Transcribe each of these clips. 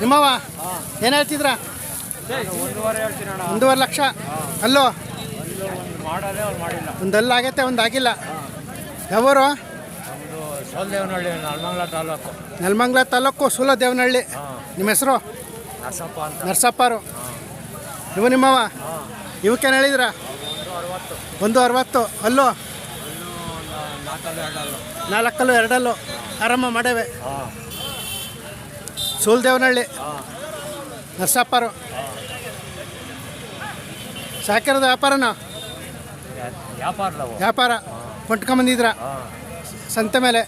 ನಿಮ್ಮವ ಏನು ಹೇಳ್ತಿದ್ರ? ಒಂದೂವರೆ ಲಕ್ಷ. ಅಲ್ಲೋ? ಒಂದಲ್ಲ ಆಗೈತೆ, ಒಂದು ಆಗಿಲ್ಲ. ಯಾವರು? ನಲ್ಮಂಗ್ಲ ತಾಲೂಕು ಸೂಲ ದೇವನಹಳ್ಳಿ ನಿಮ್ಮ ಹೆಸರು? ನರಸಪ್ಪಾರು ಇವು ನಿಮ್ಮವ ಇವಕ್ಕೇನು ಹೇಳಿದ್ರ? ಒಂದು ಅರವತ್ತು. ಅಲ್ಲೋ? ನಾಲ್ಕಲ್ಲು ಎರಡಲ್ಲು. ಆರಾಮ ಮಾಡೇವೆ. ಹಾಂ ಸೂಲ್ ದೇವನಹಳ್ಳಿ ಹಾಂ. ನರಸಪ್ಪಾರು ಸಾಕಿರೋದು ವ್ಯಾಪಾರನ? ವ್ಯಾಪಾರ ಕೊಂಡ್ಕೊಂಬಂದಿದ್ರ ಸಂತೆ ಮೇಲೆ?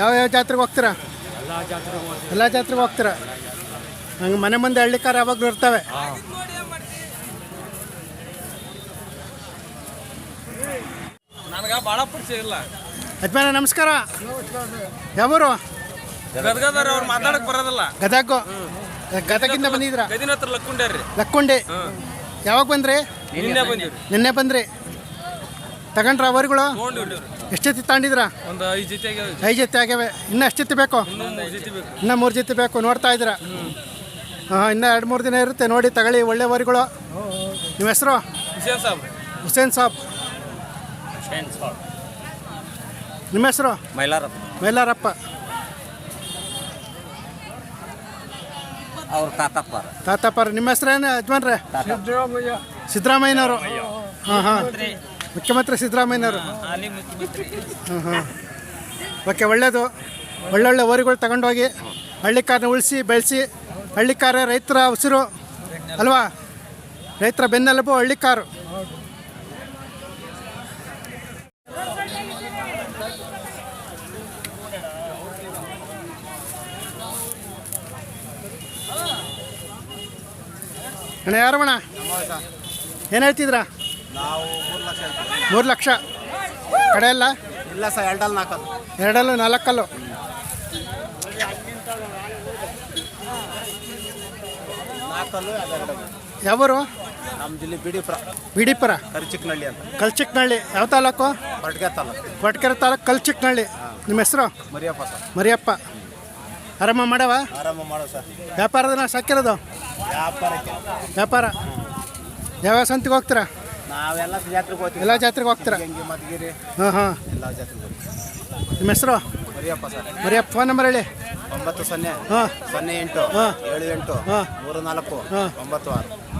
ಯಾವ ಯಾವ ಜಾತ್ರೆಗೆ ಹೋಗ್ತೀರಾ? ಎಲ್ಲ ಜಾತ್ರೆಗೆ ಹೋಗ್ತೀರಾ? ನಂಗೆ ಮನೆ ಮುಂದೆ ಹಳ್ಳಿ ಕಾರ್ ಯಾವಾಗಲೂ ಇರ್ತವೆ. ಹಾಂ. ನನಗೆ ಭಾಳ ಪರಿಚಯ ಇಲ್ಲ ಯಜಮಾನ ನಮಸ್ಕಾರ. ಯಾವೂರು? ಗದಗದಾರ ಅವ್ರು ಮಾತಾಡಕ್ ಬರೋದಿಲ್ಲ. ಗದಗು? ಗದಗಿಂದ ಬಂದಿದ್ರ ಗದಿನ ಹತ್ರ ಲಕ್ಕೊಂಡ್ಯಾರ್ರಿ ಲಕ್ಕೊಂಡೆ? ಯಾವಾಗ ಬಂದ್ರಿ? ನಿನ್ನೆ ಬಂದಿವ್ರಿ. ನಿನ್ನೆ ಬಂದ್ರಿ. ತಗೊಂಡ್ರ ಅವರುಗಳು? ತೊಗೊಂಡಿವ್ರಿ ಎಷ್ಟೊತ್ತಿ ತಗೊಂಡಿದ್ರ ಒಂದು ಐದು ಜೊತೆ ಆಗ್ಯಾವ ಐದು ಜೊತೆ ಆಗ್ಯಾವೆ. ಇನ್ನೂ ಎಷ್ಟು ಜೊತೆ ಬೇಕು? ಇನ್ನೂ ಮೂರ್ ಜೊತೆ ಬೇಕು. ಇನ್ನೂ ಮೂರು ಜೊತೆ ಬೇಕು. ನೋಡ್ತಾ ಇದ್ದೀರಾ? ಹಾಂ ಇನ್ನೂ ಎರಡು ಮೂರು ದಿನ ಇರುತ್ತೆ. ನೋಡಿ ತಗೊಳ್ಳಿ ಒಳ್ಳೆ ವರಿಗಳು ನಿಮ್ಮ ಹೆಸರು? ಹುಸೇನ್ ಸಾಬ್. ಹುಸೇನ್ ಸಾಬ್. ನಿಮ್ಮ ಹೆಸರು? ಮೈಲಾರಪ್ಪ. ಮೈಲಾರಪ್ಪ. ಅವ್ರ ತಾತಪ್ಪ ತಾತಪ್ಪರ ನಿಮ್ಮ ಹೆಸರೇನು ಯಜಮಾನ್ರೆ? ಸಿದ್ದರಾಮಯ್ಯ. ಸಿದ್ದರಾಮಯ್ಯನವರು. ಹಾಂ ಹಾಂ. ಮುಖ್ಯಮಂತ್ರಿ. ಸಿದ್ದರಾಮಯ್ಯನವರು. ಹಾಂ ಹಾಂ ಓಕೆ ಒಳ್ಳೇದು. ಒಳ್ಳೊಳ್ಳೆ ಓರಿಗಳು ತಗೊಂಡೋಗಿ ಹಳ್ಳಿಕಾರನ್ನ ಉಳಿಸಿ ಬೆಳೆಸಿ ಹಳ್ಳಿಕಾರ ರೈತರ ಉಸಿರು ಅಲ್ವಾ? ರೈತರ ಬೆನ್ನೆಲುಬು ಹಳ್ಳಿಕಾರು ಅಣ್ಣ ಯಾರವಣ ಏನು ಹೇಳ್ತಿದ್ರ? ನಾವು ಮೂರು ಲಕ್ಷ. ಮೂರು ಲಕ್ಷ ಕಡೆ ಅಲ್ಲ ಇಲ್ಲ ಸರ್ ಎರಡಲ್ಲಿ ನಾಲ್ಕಲ್ಲು. ಎರಡಲ್ಲೂ ನಾಲ್ಕಲ್ಲು. ನಾಲ್ಕಲ್ಲು ಯಾವರು? ಬಿಡಿಪುರ. ಬಿಡಿಪುರ. ಕಲ್ಚಿಕ್ನಳ್ಳಿ ಅಂತ. ಕಲ್ಚಿಕ್ನಳ್ಳಿ. ಯಾವ ತಾಲೂಕು? ಹೊರಟ್ಗೆ ತಾಲೂಕು. ಕೊಟ್ಕೆರೆ ತಾಲೂಕು ಕಲ್ಚಿಕ್ನಳ್ಳಿ. ನಿಮ್ಮ ಹೆಸರು? ಮರಿಯಪ್ಪ ಸರ್. ಮರಿಯಪ್ಪ. ಆರಾಮ ಮಾಡವ? ಆರಾಮ ಮಾಡೋ ಸರ್. ವ್ಯಾಪಾರದ ವ್ಯಾಪಾರದನ್ನ ಸಾಕಿರೋದು? ವ್ಯಾಪಾರಕ್ಕೆ. ವ್ಯಾಪಾರ? ಯಾವ್ಯಾವ ಸಂತಿಗೆ ಹೋಗ್ತೀರಾ? ನಾವೆಲ್ಲ ಜಾತ್ರೆಗೆ ಹೋಗ್ತೀವಿ. ಎಲ್ಲ ಜಾತ್ರೆಗೆ ಹೋಗ್ತೀರಾ? ಗಂಗೆ ಮಧುಗಿರಿ. ಹಾಂ ಹಾಂ. ಎಲ್ಲ ಜಾತ್ರೆಗೆ ಹೋಗ್ತೀವಿ. ನಿಮ್ಮ ಹೆಸರು? Mariyappa sir. Mariyappa phone number ಹೇಳಿ. ಒಂಬತ್ತು ಸೊನ್ನೆ. ಹಾಂ. ಸೊನ್ನೆ ಎಂಟು ಹಾಂ. ಏಳು ಎಂಟು ಹಾಂ. ಮೂರು ನಾಲ್ಕು. ಒಂಬತ್ತು ಆರು.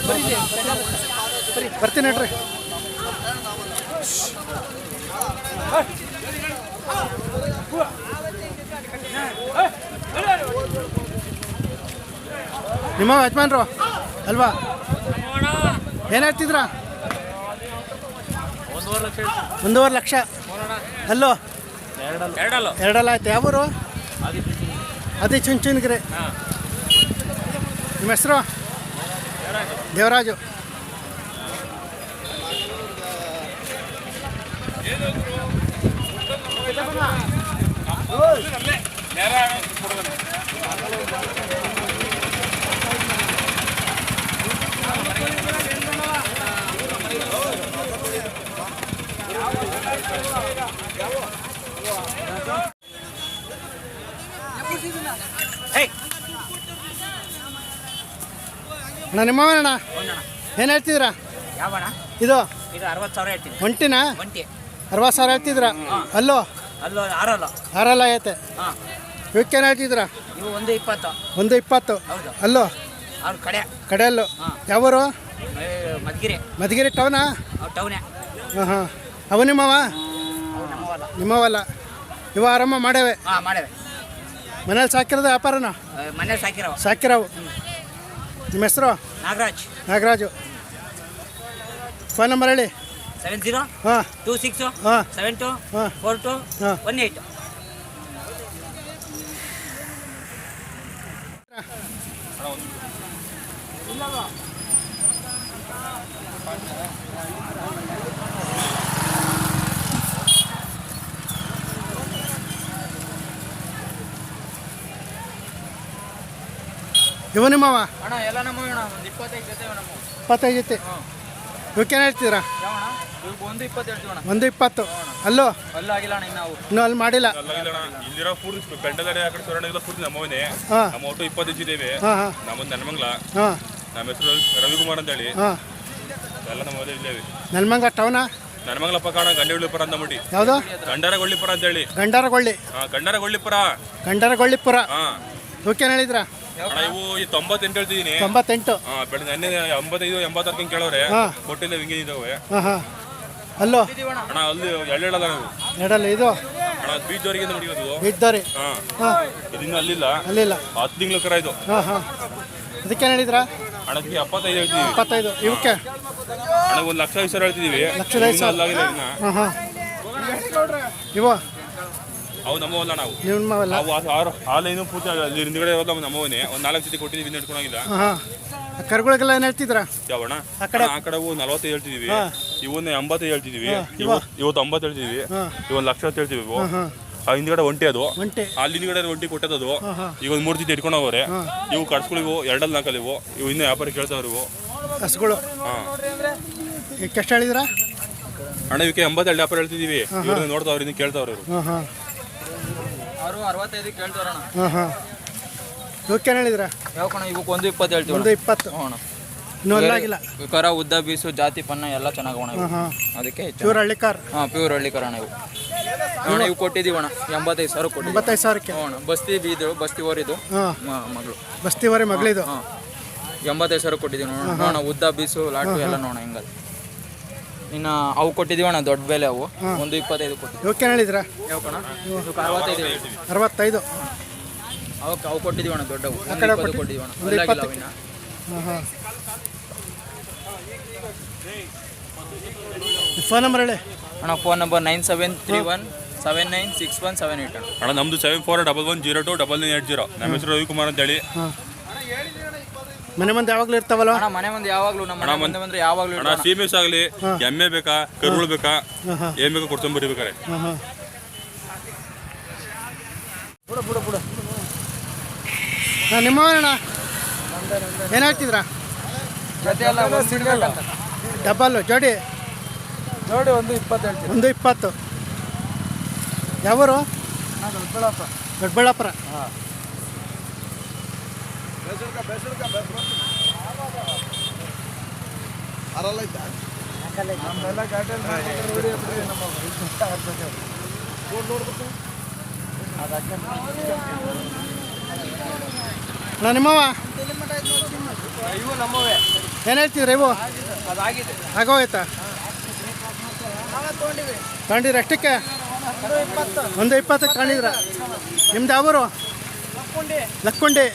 ಬರ್ತೀನಿ. ಹೇಳ್ರಿ ನಿಮ್ಮ ಯಜಮಾನ್ರು ಅಲ್ವಾ? ಏನು ಹೇಳ್ತಿದ್ರ? ಒಂದೂವರೆ ಲಕ್ಷ ಹಲೋ ಅಲ್ಲೋ? ಎರಡಲ್ಲ. ಎರಡಲ್ಲ. ಆಯ್ತು? ಯಾವೂರು? ಅದೇ ಚುಂಚುನ್ಗಿರಿ ನಿಮ್ಮ ಹೆಸರು? ದೇವರಾಜು ಅಣ್ಣ ನಿಮ್ಮವನಣ್ಣ ಏನು ಹೇಳ್ತಿದ್ದೀರಾ ಯಾವಣ ಇದು? ಇದು ಅರವತ್ತು ಸಾವಿರ ಹೇಳ್ತೀನಿ. ಒಂಟಿನ? ಒಂಟಿ. ಅರವತ್ತು ಸಾವಿರ ಹೇಳ್ತಿದ್ದೀರಾ ಅಲ್ಲೋ? ಅಲ್ಲೋ ಆರಲ್ಲ. ಆರಲ್ಲ ಐತೆ. ಹಾಂ. ಇವಕ್ಕೇನು ಹೇಳ್ತಿದ್ದೀರಾ ಇವು ಒಂದು ಇಪ್ಪತ್ತು. ಒಂದು ಇಪ್ಪತ್ತು. ಹೌದು. ಅಲ್ಲೋ? ಅವ್ರ ಕಡೆ. ಕಡೆಯಲ್ಲು? ಯಾವರು? ಯಾವೂರು ಮದ್ಗಿರಿ. ಮಧುಗಿರಿ ಟೌನಾ? ಟೌನ. ಹಾಂ ಹಾಂ. ಅವು ನಿಮ್ಮವ? ನಮ್ಮ ನಮ್ಮವಲ್ಲ. ನಿಮ್ಮವಲ್ಲ. ಇವ ಆರಾಮ ಮಾಡೇವೆ ಹಾಂ ಮಾಡೇವೆ ಮನೇಲಿ ಸಾಕಿರೋದು ವ್ಯಾಪಾರನ? ಮನೇಲಿ ಸಾಕಿರೋ ಸಾಕಿರವು. ನಿಮ್ಮ ಹೆಸರು? ನಾಗರಾಜ್. ನಾಗರಾಜು. ಫೋನ್ ನಂಬರ್ ಹೇಳಿ. ಸೆವೆನ್ ಜೀರೋ ಹಾಂ. ಟೂ ಸಿಕ್ಸು ಹಾಂ. ಸೆವೆನ್ ಟು ಹಾಂ. ಫೋರ್ ಟು ಹಾಂ. ಒನ್ ಏಯ್ಟ್ ಇವ ನಿಮ್ಮವ ಅಣ್ಣ ಎಲ್ಲ ನಮ್ಮ ಒಂದು ಇಪ್ಪತ್ತೈದು ಜೊತೆ ನಮ್ಮ ಇಪ್ಪತ್ತೈದು ಜೊತೆ? ಇವಕ್ಕೇನು ಒಂದು ಇಪ್ಪತ್ತು ಹೇಳ್ತೀವಿ ಅಣ್ಣ ಒಂದು ಇಪ್ಪತ್ತು. ಅಲ್ಲೋ? ಅಲ್ಲ ಆಗಿಲ್ಲ ಅಣ್ಣ ಇನ್ನು ಅಲ್ಲಿ ಮಾಡಿಲ್ಲ. ಇಲ್ಲಿರೋ ಪೂರ್ತಿ ಬೆಂಡದಡೆ ಆ ಕಡೆ ಸೊರಣಿಗೆಲ್ಲ ಪೂರ್ತಿ ನಮ್ಮವನೇ. ಹಾಂ. ನಮ್ಮ ಒಟ್ಟು ಇದ್ದೇವೆ. ನಮ್ಮದು ಹಾಂ. ನಮ್ಮ ಹೆಸರು ರವಿಕುಮಾರ್ ಅಂತೇಳಿ. ಎಲ್ಲ ಇದ್ದೇವೆ. ನೆಲಮಂಗ ಟೌನ ಅಂತ ಯಾವುದು? ಗಂಡರಗೊಳ್ಳಿಪುರ ಅಂತೇಳಿ. ಗಂಡರಗೊಳ್ಳಿ. ಹಾಂ ಗಂಡರಗೊಳ್ಳಿಪುರ. ಗಂಡಾರಗೊಳ್ಳಿಪುರ. ಹಾಂ. ಇವಕ್ಕೇನು ಹೇಳಿದ್ರಾ? ಅಣ್ಣ ಇವು ಈ ತೊಂಬತ್ತೆಂಟು ಹೇಳ್ತಿದ್ದೀನಿ. ತೊಂಬತ್ತೆಂಟು. ಬೆಳಗ್ಗೆ ನೆನ್ನೆ ಎಂಬತ್ತೈದು ಎಂಬತ್ತಾರು ಕೇಳೋರೆ. ಹಾ. ಕೊಟ್ಟಿಲ್ಲ ಹಿಂಗೆ ಇದಾವೆ. ಹಾಂ ಹಾಂ. ಅಲ್ಲೋ? ಅಣ್ಣ ಅಲ್ಲಿ ಎಳ್ಳೆಳಲ್ಲ ನಾವು ಎರಡಲ್ಲ ಇದು? ಅಣ್ಣ ಬೀಜವರೆಗೆ ನೋಡಿರೋದು ಇದ್ದಾರೆ ಹಾಂ ಹಾಂ. ಇದು ಇನ್ನೂ ಅಲ್ಲಿಲ್ಲ. ಅಲ್ಲಿಲ್ಲ. ಹತ್ತು ತಿಂಗಳು ಕರ ಇದು. ಹಾಂ ಹಾಂ. ಅದಕ್ಕೇನು ಹೇಳಿದ್ರಾ? ಅಣ್ಣಕ್ಕೆ ಎಪ್ಪತ್ತೈದು ಹೇಳ್ತೀವಿ ಇಪ್ಪತ್ತೈದು ಇವಕ್ಕೆ? ಅಣ್ಣ ಒಂದು ಲಕ್ಷ ಐದು ಸಾವಿರ ಹೇಳ್ತಿದ್ದೀವಿ ಲಕ್ಷ ಐದು ಹಾಂ. ಇವು? ಅವು ನಮ್ಮವಲ್ಲ ನಾವು. ನಿಮ್ಮವಲ್ಲ ಅವು ಆರು ಹಾಲೇನು ಪೂರ್ತಿ ಅಲ್ಲಿ ಹಿಂದ್ಗಡೆ ಇರೋದು ನಮ್ಮ ನಮ್ಮವನೇ. ಒಂದು ನಾಲ್ಕು ಜೊತೆ ಕೊಟ್ಟಿದ್ದೀವಿ ಇನ್ನು ಇಟ್ಕೊಳಂಗಿಲ್ಲ ಹಾಂ. ಕರುಗಳಿಗೆಲ್ಲ ಏನು ಹೇಳ್ತಿದ್ರಾ ಯಾವಣ್ಣ ಆ ಕಡೆ- ಆ ಕಡೆ ಹೂ ನಲವತ್ತೈದು ಹೇಳ್ತಿದೀವಿ. ಇವನ್ನ ಎಂಬತ್ತೈದು ಹೇಳ್ತಿದೀವಿ ಇವತ್ತು ಒಂಬತ್ತು ಹೇಳ್ತಿದೀವಿ. ಇವೊಂದು ಲಕ್ಷ ಅಂತ ಹೇಳ್ತೀವಿ ಇವು. ಆ ಹಿಂದ್ಗಡೆ ಒಂಟಿ ಅದು. ಅಲ್ಲಿ ಹಿಂದ್ಗಡೆ ಒಂಟಿ ಕೊಟ್ಟದದು ಈಗ ಒಂದು ಮೂರು ಜೊತೆ ಇಟ್ಕೊಂಡು ಹೋಗೋರೆ. ಇವು ಕಡ್ಸ್ಗಳಿವು ಎರಡಲ್ಲಿ ನಾಲ್ಕಲ್ಲಿ ಇವು. ಇನ್ನೂ ವ್ಯಾಪಾರ ಕೇಳ್ತಾವ್ರಿ ಇವು. ಹಸುಗಳು ಹಾಂ. ಎಷ್ಟು ಹೇಳಿದ್ರಾ ಅಣ್ಣ ಇವಕ್ಕೆ ಎಂಬತ್ತೆರಡು ವ್ಯಾಪಾರ ಹೇಳ್ತಿದೀವಿ ಇವ್ರನ್ನ ನೋಡ್ತಾವ್ರಿ ಇನ್ನು ಕೇಳ್ತಾವ್ರಿ ಇವರು. ಅವರು ಹಾಂ ಹಾಂ. ಇವಕ್ಕೇನು ಹೇಳಿದ್ರಾ? ಯಾವ ಕಣ ಇವಕ್ಕೆ ಒಂದು ಇಪ್ಪತ್ತು ಹೇಳ್ತೀವಿ ಒಂದು ಇಪ್ಪತ್ತು. ಹ್ಞೂ ಅಣ್ಣ. ಇನ್ನೂ ಅಲ್ಲಾಗಿಲ್ಲ. ಕರ ಉದ್ದ ಬೀಸು ಜಾತಿ ಪನ್ನ ಎಲ್ಲ ಚೆನ್ನಾಗಿ ಒಣ ಇವು. ಹಾಂ ಹಾಂ. ಅದಕ್ಕೆ ಹೆಚ್ಚು ಹಳ್ಳಿ ಕಾರ್. ಹಾಂ ಪ್ಯೂರ್ ಹಳ್ಳಿ ಕರಣ ಇವು. ಅಣ್ಣ ಇವು ಕೊಟ್ಟಿದ್ದೀವಿ ಅಣ್ಣ. ಎಂಬತ್ತೈದು ಸಾವಿರ ಕೊಟ್ಟಿದ್ದೀವಿ ಎಂಬತ್ತೈದು ಸಾವಿರಕ್ಕೆ? ಹ್ಞೂ ಅಣ್ಣ. ಬಸ್ತಿ ಬೀದು ಬಸ್ತಿ ಓರಿದು. ಹಾಂ. ಮ- ಮಗಳು. ಬಸ್ತಿವರೆ ಮಗಳಿದು? ಹಾಂ ಎಂಬತ್ತೈದು ಸಾವಿರ ಕೊಟ್ಟಿದ್ದೀವಿ ನೋಡೋಣ. ನೋಡೋಣ ಉದ್ದ ಬೀಸು ಲಾಟು ಎಲ್ಲ ನೋಡೋಣ ಹಿಂಗಲ್ಲ. ಇನ್ನು ಅವು ಕೊಟ್ಟಿದ್ದೀವಿ ಅಣ್ಣ ದೊಡ್ಡ ಬೆಲೆ ಅವು. ಒಂದು ಇಪ್ಪತ್ತೈದು ಕೊಟ್ಟಿದ್ದೀವಿ ಹೇಳಿದ್ರ? ಅರವತ್ತೈದು ಅರವತ್ತೈದು. ಅವಕ್ಕೆ ಅವು ಕೊಟ್ಟಿದ್ದೀವಿ ಅಣ್ಣ ದೊಡ್ಡವು. ಒಂದು ಕಡೆ ಇಪ್ಪತ್ತು ಕೊಟ್ಟಿ- ಕೊಟ್ಟಿದ್ದೀವಿ ಅಣ್ಣ. ಒಂದು ಅಲ್ಲಾಗಿಲ್ಲ ಇಪ್ಪತ್ತು. ಅವಿನ್ನ. ಹಾಂ ಹಾಂ. ಫೋನ್ ನಂಬರ್ ಹೇಳಿ. ಅಣ್ಣ phone number nine seven three one seven nine six one seven eight ಅಣ್ಣ. ನಮ್ಮದು ನಮ್ದು seven four double one zero two double nine eight zero. ನಮ್ಮ ಹೆಸರು ರವಿಕುಮಾರ್ ಅಂತೇಳಿ. ಮನೆ ಮಂದಿ ಯಾವಾಗಲೂ ಇರ್ತಾವಲ್ಲ ಅಣ್ಣ ಮನೆ ಮುಂದೆ ಯಾವಾಗಲೂ ನಮ್ಮ ಮನೆ ಮುಂದೆ ಬಂದ್ರೆ ಯಾವಾಗಲೂ ಅಣ್ಣ ಸೀಮೆಸ್ ಆಗಲಿ ಎಮ್ಮೆ ಬೇಕಾ ಕರುಳು ಬೇಕಾ ಹಾಂ ಹಾಂ. ಏನ್ ಬೇಕಾ ಕೊಡ್ಕೊಂಡ್ ಬರಿಬೇಕಾರೆ ಹಾಂ ಹಾಂ. ಹಾಂ ನಿಮ್ಮವನಣ್ಣ ಏನು ಹಾಕ್ತಿದ್ರ ಜೊತೆ ಎಲ್ಲ ಡಬ್ಬಲ್ಲು ಜೋಡಿ? ನೋಡಿ ಒಂದು ಇಪ್ಪತ್ತು ಹೇಳ್ತೀವಿ. ಒಂದು ಇಪ್ಪತ್ತು. ಯಾವೂರು? ದೊಡ್ಡಬಳ್ಳಾಪುರ. ಅಣ್ಣ ನಿಮ್ಮವ ಇವು ನಮ್ಮವೇ ಏನು ಹೇಳ್ತಿದ್ರಿ ಇವು? ಅದಾಗಿದೆ. ಆಗೋಯ್ತಾ? ತಗೊಂಡಿರ ಎಷ್ಟಕ್ಕೆ? ಒಂದು ಇಪ್ಪತ್ತಕ್ಕೆ ತಗೊಂಡಿದ್ರ ನಿಮ್ದು ಯಾವೂರು ಲಕ್ಕೊಂಡಿ.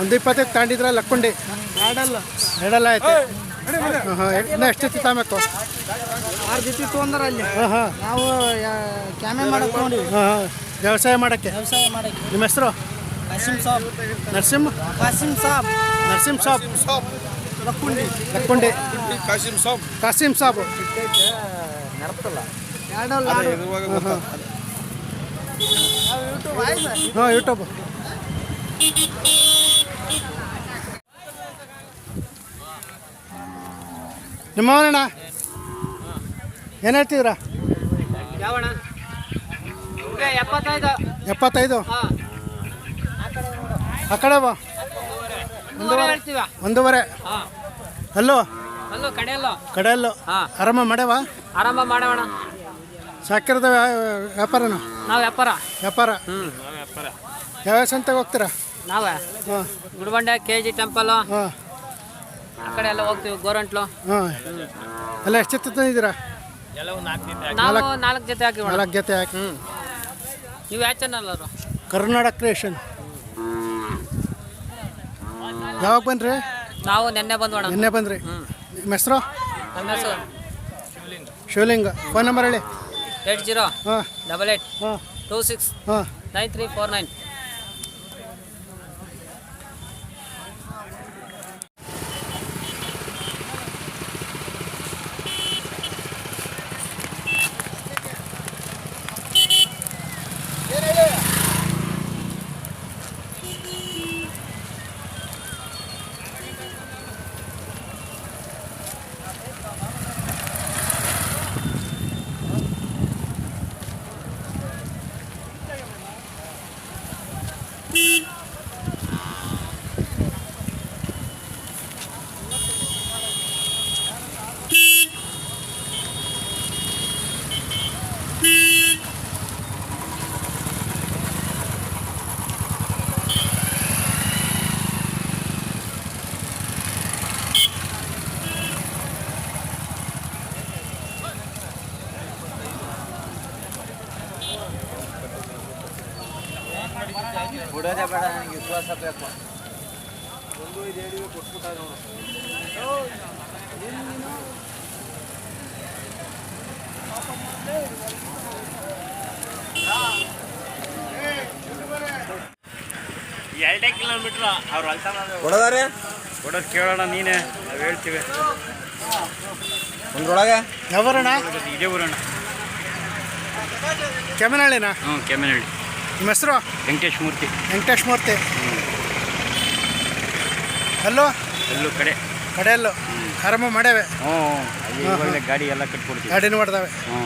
ಒಂದು ಇಪ್ಪತ್ತೈದು ತಾಂಡಿದ್ರ ಲಕ್ಕೊಂಡಿ. ಎರಡಲ್ಲ. ಎರಡಲ್ಲ ಆಯ್ತು. ಹಾಂ ಹಾಂ ಇನ್ನು ಎಷ್ಟೊತ್ತಿ ಆರು ಜೊತೆ ತೊಗೊಂಡ್ರ ಅಲ್ಲಿ. ಹಾಂ ಹಾಂ. ನಾವು ಕ್ಯಾಮೆ ಮಾಡಕ್ ತೊಗೊಂಡಿವಿ. ಹಾಂ ಹಾಂ. ವ್ಯವಸಾಯ ಮಾಡೋಕ್ಕೆ? ವ್ಯವಸಾಯ ಮಾಡಕ್ಕೆ. ನಿಮ್ಮ ಹೆಸರು? ನರಸಿಂಹ ಸಾಬ್. ನರಸಿಂಹ? ಕಾಸಿಂ ಸಾಬ್. ನರಸಿಂಹ ಸಾಬ್. ಲಕ್ಕುಂಡಿ. ಲಕ್ಕೊಂಡಿ. ಕಾಸಿಂ ಯೂಟ್ಯೂಬ್ ಎರಡಲ್ಲ ಹಾಂ ಯೂಟ್ಯೂಬ್ ನಿಮ್ಮವನಣ್ಣ ಏನು ಹೇಳ್ತಿದ್ರ ಎಪ್ಪತ್ತೈದು. ಆ ಕಡೆ ಬಾ. ಒಂದೂವರೆ ಅಲ್ಲೋ? ಕಡೆಯಲ್ಲ? ಆರಾಮ ಮಾಡ್ಯಾವ ಆರಂಭ ಮಾಡೋಣ ಸಾಕಿರದ ವ್ಯಾಪಾರನ? ನಾವು ವ್ಯಾಪಾರ. ವ್ಯಾಪಾರ. ಯಾವ್ಯಾವ ಸಂತೆಗೆ ಹೋಗ್ತೀರಾ? ನಾವ? Gudbande K G temple. ಹಾಂ. ಆ ಕಡೆ ಎಲ್ಲ ಹೋಗ್ತೀವಿ ಗೋರಂಟ್ಲು. ಹಾಂ. ಎಲ್ಲ ಎಷ್ಟು ಜೊತೆ ತಂದಿದ್ದೀರಾ ನಾವು ನಾಲ್ಕು ಜೊತೆ ಹಾಕಿ ನಾಲ್ಕು ಜೊತೆ ಹಾಕಿ. ಹ್ಞೂ ನೀವು ಯಾವ ಚಾನಲ್ ಅವರು? ಕರ್ನಾಟಕ ಕ್ರಿಯೇಷನ್. ಯಾವಾಗ ಬಂದ್ರಿ? ನಾವು ನಿನ್ನೆ ಬಂದ್ವಣ ನಿನ್ನೆ ಬಂದ್ರಿ. ನಿಮ್ಮ ಹೆಸರು? ನಮ್ಮ ಹೆಸರು ಶಿವಲಿಂಗ. ಫೋನ್ ನಂಬರ್ ಹೇಳಿ. ಏಟ್ ಜೀರೋ ಹಾಂ. ಡಬಲ್ ಏಟ್ ಹಾಂ. ಟೂ ಸಿಕ್ಸ್ ಹಾಂ. Nine three four nine. ಕೊಡೋದಾರೆ? ಕೊಡೋದು ಕೇಳೋಣ ನೀನೇ ನಾವು ಹೇಳ್ತೀವಿ. ಒಂದ್ರೊಳಗೆ? ಯಾವರಣ ಇದೇ ಊರಣ್ಣ. ಕೆಮ್ಮನಹಳ್ಳಿನ? ಹ್ಞೂ ಕೆಮ್ಮನಹಳ್ಳಿ. ನಿಮ್ಮ ಹೆಸರು? ವೆಂಕಟೇಶ್ ಮೂರ್ತಿ. ವೆಂಕಟೇಶ್ ಮೂರ್ತಿ. ಹಲೋ ಎಲ್ಲೂ ಕಡೆ. ಕಡೆಯಲ್ಲೂ. ಆರಾಮ ಮಾಡೇವೆ ಹ್ಞೂ ಗಾಡಿ ಎಲ್ಲ ಕಟ್ಕೊಡ್ತೀವಿ. ಗಾಡಿನೂ ಮಾಡ್ದಾವೆ. ಹ್ಞೂ